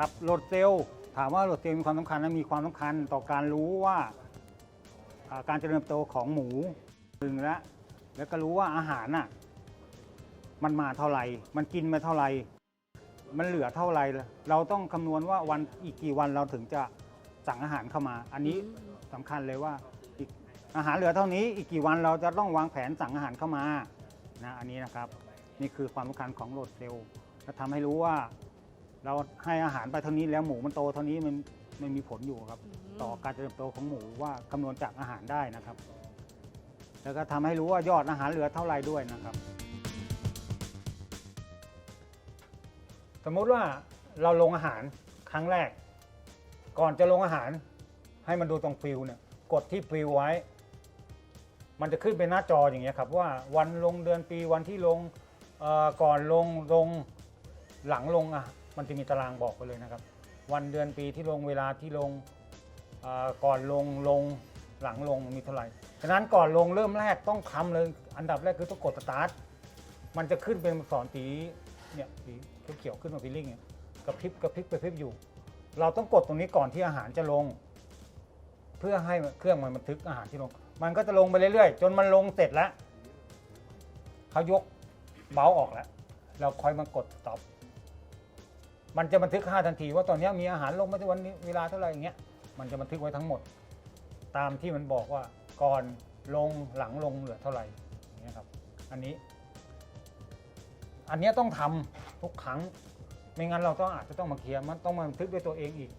ครับโหลดเซลล์ถามว่าโหลดเซลล์มีความสำคัญนะมีความสำคัญต่อการรู้ว่าอ่าการเจริญเติบโตของหมูหนึ่งแล้วแล้วก็รู้ว่าอาหารน่ะมันมาเท่าไหร่ มันกินมาเท่าไหร่ มันเหลือเท่าไหร่ เราต้องคำนวณว่าวันอีกกี่วันเราถึงจะสั่งอาหารเข้ามา อันนี้สำคัญเลยว่าอีกอาหารเหลือเท่านี้อีกกี่วันเราจะต้องวางแผนสั่งอาหารเข้ามานะอันนี้นะครับ นี่คือความสำคัญของโหลดเซลล์จะทำให้รู้ว่า เราให้อาหารไปเท่านี้แล้วหมูมันโตเท่านี้มันมันมีผลอยู่ครับ ต่อการเจริญเติบโตของหมูว่าคำนวณจากอาหารได้นะครับ แล้วก็ทำให้รู้ว่ายอดอาหารเหลือเท่าไหร่ด้วยนะครับ สมมุติว่าเราลงอาหารครั้งแรก ก่อนจะลงอาหาร ให้มันดูตรงฟิลเนี่ยกดที่ฟิลไว้ มันจะขึ้นเป็นหน้าจออย่างเงี้ยครับว่าวันลงเดือนปีวันที่ลงเอ่อก่อนลงลงหลังลงอะ มันจะมีตารางบอกไปเลยนะครับ วันเดือนปีที่ลงเวลาที่ลงก่อนลงลงหลังลงมีเท่าไหร่ฉะนั้นก่อนลงเริ่มแรกต้องทำเลย อันดับแรกคือต้องกดสตาร์ทมันจะขึ้นเป็นสอนสีเนี่ยสีเขียวขึ้นมาฟิลลิ่งเนี่ยกระพริบกระพริบกระพริบอยู่ เราต้องกดตรงนี้ก่อนที่อาหารจะลง เพื่อให้เครื่องมันบันทึกอาหารที่ลง มันก็จะลงไปเรื่อยๆ จนมันลงเสร็จแล้วเขายกเบาออกแล้ว เราค่อยมากด stop มันจะบันทึกค่าทันทีว่าตอนนี้มีอาหารลงมาที่วันนี้เวลาเท่าไหร่อย่างเงี้ย มันจะบันทึกไว้ทั้งหมด ตามที่มันบอกว่าก่อนลงหลังลงเหลือเท่าไหร่อย่างเงี้ยครับ อันนี้ อันเนี้ยต้องทำทุกครั้ง ไม่งั้นเราต้องอาจจะต้องมาเคลียร์มันต้องมาบันทึกด้วยตัวเองอีก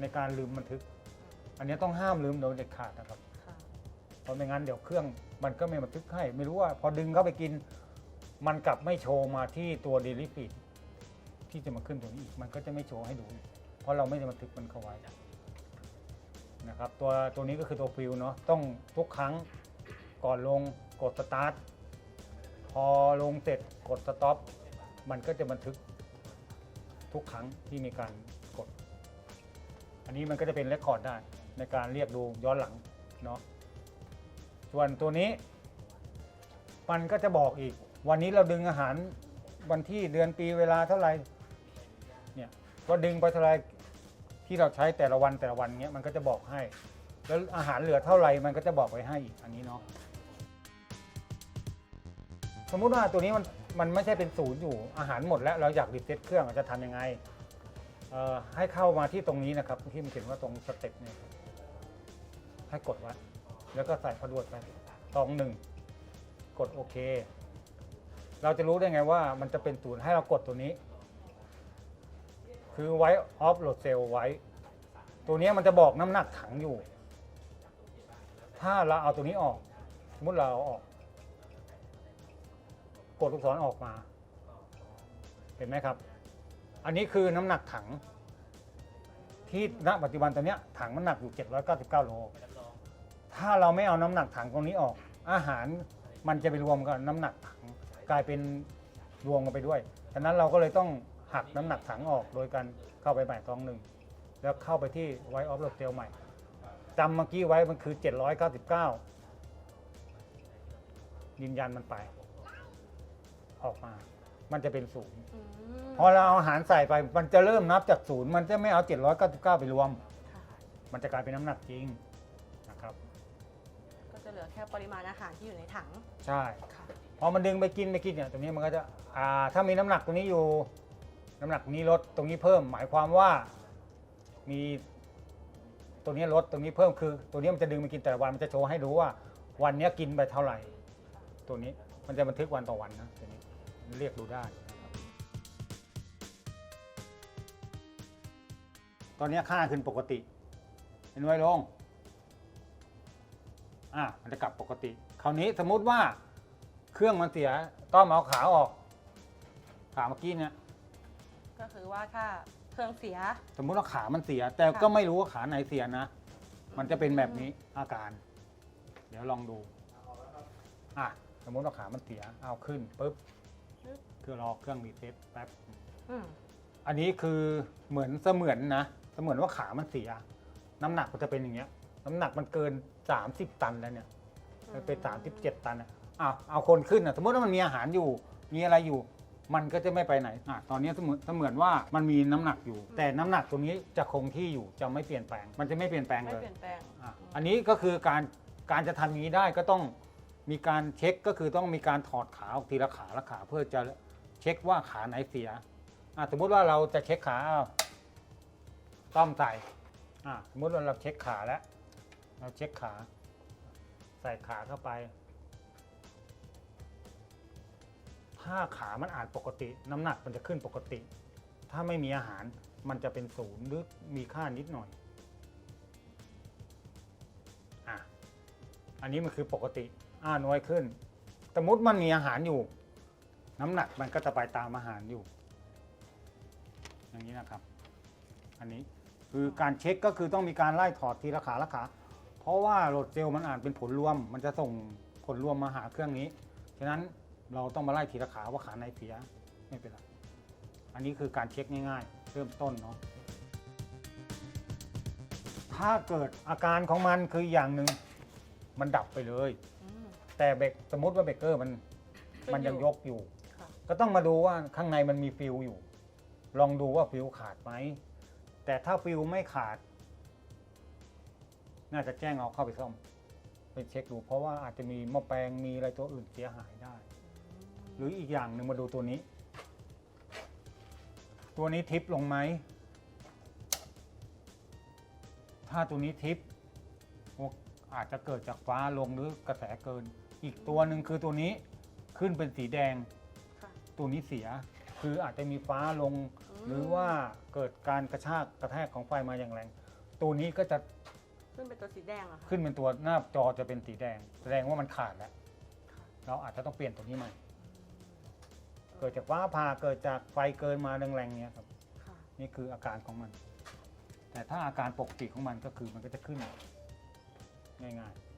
ในการลืมบันทึก อันเนี้ยต้องห้ามลืมโดยเด็ดขาดนะครับค่ะเพราะไม่งั้นเดี๋ยวเครื่องมันก็ไม่บันทึกให้ ไม่รู้ว่าพอดึงเข้าไปกิน มันกลับไม่โชว์มาที่ตัวเดลิฟีด ที่จะมาขึ้นตรงนี้อีก มันก็จะไม่โชว์ให้ดูเพราะเราไม่ได้บันทึกมันเข้าไว้นะครับตัวตัวนี้ก็คือตัวฟิลเนาะต้องทุกครั้งก่อนลงกดสตาร์ทพอลงเสร็จกดสต็อปมันก็จะบันทึกทุกครั้งที่มีการกด อันนี้มันก็จะเป็นเรคคอร์ดได้ในการเรียกดูย้อนหลังเนาะส่วนตัวนี้ มันก็จะบอกอีก วันนี้เราดึงอาหารวันที่เดือนปีเวลาเท่าไหร่ ก็ดึงไปเท่าไรที่เราใช้แต่ละวันแต่ละวันเนี้ยมันก็จะบอกให้ แล้วอาหารเหลือเท่าไหร่มันก็จะบอกไว้ให้อีกอันนี้เนาะสมมุติว่าตัวนี้มันมันไม่ใช่เป็นศูนย์อยู่อาหารหมดแล้วเราอยากรีเซ็ตเครื่องเราจะทำยังไงเอ่อให้เข้ามาที่ตรงนี้นะครับที่มันเขียนว่าตรงสเต็ปเนี่ยให้กดไว้แล้วก็ใส่พาสเวิร์ดไปสองหนึ่งกดโอเค เราจะรู้ได้ไงว่ามันจะเป็นศูนย์ให้เรากดตัวนี้ คือไว้ออฟโหลดเซลไว้ ตัวนี้มันจะบอกน้ำหนักถังอยู่ ถ้าเราเอาตัวนี้ออก สมมติเราเอาออก กดลูกศรออกมา เห็นไหมครับ อันนี้คือน้ำหนักถัง ที่ณปัจจุบันตัวนี้ถังมันหนักอยู่ 799โล ถ้าเราไม่เอาน้ำหนักถังตรงนี้ออก อาหารมันจะไปรวมกับน้ำหนักถังกลายเป็นรวมกันไปด้วย ฉะนั้นเราก็เลยต้อง หักน้ำหนักถังออกโดยการเข้าไปใหม่ตองหนึ่งแล้วเข้าไปที่ไวออฟโรเซลใหม่จำเมื่อกี้ไว้มันคือ 799 ยืนยันมันไป ออกมา มันจะเป็นศูนย์อืมพอเราเอาอาหารใส่ไปมันจะเริ่มนับจากศูนย์มันจะไม่เอา 799 ไปรวมค่ะมันจะกลายเป็นน้ำหนักจริงนะครับ ก็จะเหลือแค่ปริมาณอาหารที่อยู่ในถัง ใช่ค่ะพอมันดึงไปกินไปกินเนี่ยตรงนี้มันก็จะอ่าถ้ามีน้ำหนักตรงนี้อยู่ น้ำหนักนี้ลดตรงนี้เพิ่ม หมายความว่ามีตัวนี้ลดตรงนี้เพิ่มคือ ตัวนี้มันจะดึงไปกินแต่ละวันมันจะโชว์ให้รู้ว่า วันนี้กินไปเท่าไหร่ ตัวนี้มันจะบันทึกวันต่อวันนะตัวนี้เรียกดูได้ ตอนนี้ค่าขึ้นปกติเห็นไว้ลงอะมันจะกลับปกติ คราวนี้สมมุติว่าเครื่องมันเสียต้องเอาขาออกขาเมื่อกี้เนี่ย ก็คือว่าถ้าเครื่องเสีย สมมุติว่าขามันเสีย แต่ก็ไม่รู้ว่าขาไหนเสียนะ มันจะเป็นแบบนี้อาการ เดี๋ยวลองดูอะสมมุติว่าขามันเสียเอาขึ้นปุ๊บปึ๊บคือรอเครื่องรีเซ็ตแป๊บ อืมอันนี้คือเหมือนเสมือนนะ เสมือนว่าขามันเสีย น้ำหนักมันจะเป็นอย่างเงี้ย น้ำหนักมันเกิน 30 ตันแล้วเนี่ยมันเป็น37 ตันอะอ้าวเอาคนขึ้นอะสมมติว่ามันมีอาหารอยู่ มีอะไรอยู่ มันก็จะไม่ไปไหนอะตอนนี้เสมือนเสมือนว่ามันมีน้ำหนักอยู่ แต่น้ำหนักตัวนี้จะคงที่อยู่จะไม่เปลี่ยนแปลง มันจะไม่เปลี่ยนแปลงไม่เลย เปลี่ยนแปลง อะอืมอันนี้ก็คือการการจะทำอย่างนี้ได้ก็ต้องมีการเช็คก็คือต้องมีการถอดขาออกทีละขาละขาเพื่อจะเช็คว่าขาไหนเสียอะสมมุติว่าเราจะเช็คขาอ้าวต้อมใส่อะสมมุติว่าเราเช็คขาแล้ว เราเช็คขา ใส่ขาเข้าไป ถ้าขามันอ่านปกติ น้ำหนักมันจะขึ้นปกติ ถ้าไม่มีอาหารมันจะเป็นศูนย์หรือมีค่านิดหน่อยอะอันนี้มันคือปกติอ่าน้อยขึ้น สมมติมันมีอาหารอยู่ น้ำหนักมันก็จะไปตามอาหารอยู่ อย่างนี้นะครับ อันนี้คือการเช็คก็คือต้องมีการไล่ถอดทีละขาละขา เพราะว่าโหลดเซลล์มันอ่านเป็นผลรวม มันจะส่งผลรวมมาหาเครื่องนี้ ฉะนั้น เราต้องมาไล่ทีละขาว่าขาไหนเสียไม่เป็นไรอันนี้คือการเช็คง่ายๆ เริ่มต้นเนาะถ้าเกิดอาการของมันคืออย่างหนึ่งมันดับไปเลย อืม แต่เบรกสมมติว่าเบรกเกอร์มันขึ้นมันยังอยู่ยกอยู่ ค่ะ ก็ต้องมาดูว่าข้างในมันมีฟิวอยู่ ลองดูว่าฟิวขาดไหม แต่ถ้าฟิวไม่ขาด น่าจะแจ้งเอาเข้าไปซ่อม ไปเช็คดู เพราะว่าอาจจะมีหม้อแปลงมีอะไรตัวอื่นเสียหายได้ หรืออีกอย่างหนึ่งมาดูตัวนี้ ตัวนี้ทิปลงไหม ถ้าตัวนี้ทิปโอ้อาจจะเกิดจากฟ้าลงหรือกระแสเกิน อีกตัวหนึ่งคือตัวนี้ขึ้นเป็นสีแดงค่ะตัวนี้เสีย คืออาจจะมีฟ้าลงอืมหรือว่าเกิดการกระชากกระแทกของไฟมาอย่างแรง ตัวนี้ก็จะขึ้นเป็นตัวสีแดงเหรอะค่ะขึ้นเป็นตัวหน้าจอจะเป็นสีแดง แสดงว่ามันขาดแล้ว เราอาจจะต้องเปลี่ยนตัวนี้ใหม่ เกิดจากฟ้าผ่าเกิดจากไฟเกินมาแรงๆเนี้ยครับ ค่ะนี่คืออาการของมัน แต่ถ้าอาการปกติของมันก็คือมันก็จะขึ้นง่ายๆ